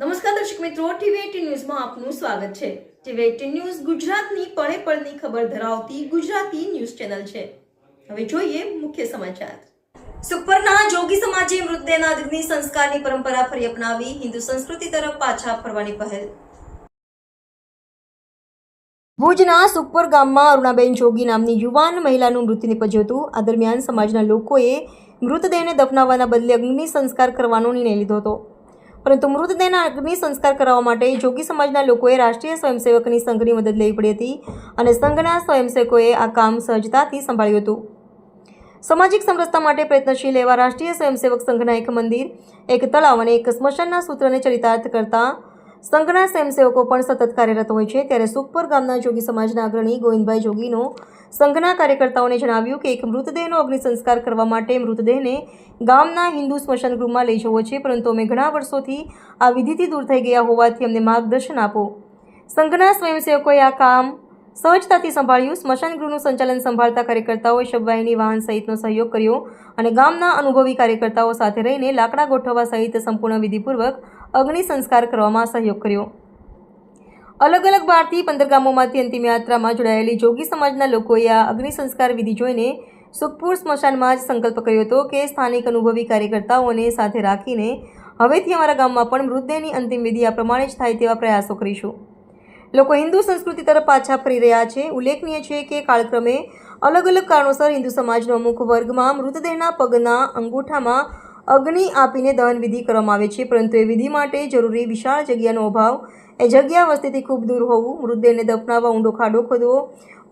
નમસ્કાર દર્શક મિત્રો, ટીવી ન્યૂઝમાં આપનું સ્વાગત છે. ટીવી એટીન ન્યૂઝ ગુજરાતની પળે પળની ખબર ધરાવતી ગુજરાતી ન્યૂઝ ચેનલ છે. હવે જોઈએ મુખ્ય સમાચાર. સુખપરના જોગી સમાજે મૃતદેહના અગ્નિ સંસ્કારની પરંપરા ફરી અપનાવી હિન્દુ સંસ્કૃતિ તરફ પાછા ફરવાની પહેલ. ભુજના સુખપર ગામમાં અરુણાબેન જોગી નામની યુવાન મહિલાનું મૃત્યુ નિપજ્યું હતું. આ દરમિયાન સમાજના લોકોએ મૃતદેહને દફનાવવાના બદલે અગ્નિ સંસ્કાર કરવાનો નિર્ણય લીધો હતો. પરંતુ મૃતદેહના અગ્નિ સંસ્કાર કરાવવા માટે જોગી સમાજના લોકોએ રાષ્ટ્રીય સ્વયંસેવકની સંઘની મદદ લેવી પડી હતી અને સંઘના સ્વયંસેવકોએ આ કામ સહજતાથી સંભાળ્યું હતું. સામાજિક સમરસતા માટે પ્રયત્નશીલ એવા રાષ્ટ્રીય સ્વયંસેવક સંઘના એક મંદિર, એક તળાવ અને એક સ્મશાનના સૂત્રને ચરિતાર્થ કરતા સંઘના સ્વયંસેવકો પણ સતત કાર્યરત હોય છે. ત્યારે સુખપર ગામના જોગી સમાજના અગ્રણી ગોવિંદભાઈ જોગીનો સંઘના કાર્યકર્તાઓને જણાવ્યું કે એક મૃતદેહનો અગ્નિ સંસ્કાર કરવા માટે મૃતદેહને ગામના હિન્દુ સ્મશાન ગૃહમાં લઈ જવો છે, પરંતુ અમે ઘણા વર્ષોથી આ વિધિથી દૂર થઈ ગયા હોવાથી અમને માર્ગદર્શન આપો. સંઘના સ્વયંસેવકોએ આ કામ સહજતાથી સંભાળ્યું. સ્મશાન ગૃહનું સંચાલન સંભાળતા કાર્યકર્તાઓએ શબવાહિની વાહન સહિતનો સહયોગ કર્યો અને ગામના અનુભવી કાર્યકર્તાઓ સાથે રહીને લાકડા ગોઠવવા સહિત સંપૂર્ણ વિધિપૂર્વક અગ્નિ સંસ્કાર કરવામાં સહયોગ કર્યો. અલગ અલગ ભારતીય પંદર ગામોમાંથી અંતિમ યાત્રામાં જોડાયેલી જોગી સમાજના લોકોએ આ અગ્નિ સંસ્કાર વિધિ જોઈને સુખપુર સ્મશાનમાં જ સંકલ્પ કર્યો હતો કે સ્થાનિક અનુભવી કાર્યકર્તાઓને સાથે રાખીને હવેથી અમારા ગામમાં પણ મૃતદેહની અંતિમ વિધિ આ પ્રમાણે જ થાય તેવા પ્રયાસો કરીશું. લોકો હિન્દુ સંસ્કૃતિ તરફ પાછા ફરી રહ્યા છે. ઉલ્લેખનીય છે કે કાળક્રમે અલગ અલગ કારણોસર હિન્દુ સમાજનો અમુક વર્ગમાં મૃતદેહના પગના અંગૂઠામાં અગ્નિ આપીને દહન વિધિ કરવામાં આવે છે, પરંતુ એ વિધિ માટે જરૂરી વિશાળ જગ્યાનો અભાવ. એ જગ્યા વસ્તીથી ખૂબ દૂર હોવું, મૃતદેહને દફનાવવા ઊંડો ખાડો ખોદવો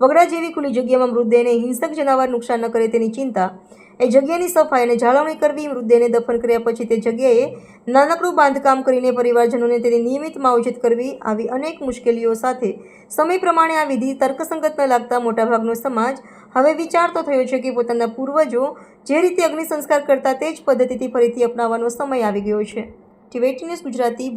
વગડા જેવી ખુલ્લી જગ્યામાં મૃતદેહને હિંસક જનાવર નુકસાન ન કરે તેની ચિંતા. એ જગ્યાની સફાઈ અને જાળવણી કરવી મૃતદેહને દફન કર્યા પછી તે જગ્યાએ નાનકડું બાંધકામ કરીને પરિવારજનોને તેની નિયમિત માવજત કરવી આવી અનેક મુશ્કેલીઓ સાથે સમય પ્રમાણે આ વિધિ તર્કસંગત ન લાગતા મોટાભાગનો સમાજ હવે વિચારતો થયો છે કે પોતાના પૂર્વજો જે રીતે અગ્નિ સંસ્કાર કરતા તે જ પદ્ધતિથી ફરીથી અપનાવવાનો સમય આવી ગયો છે. ટીવેટી ન્યૂઝ ગુજરાતી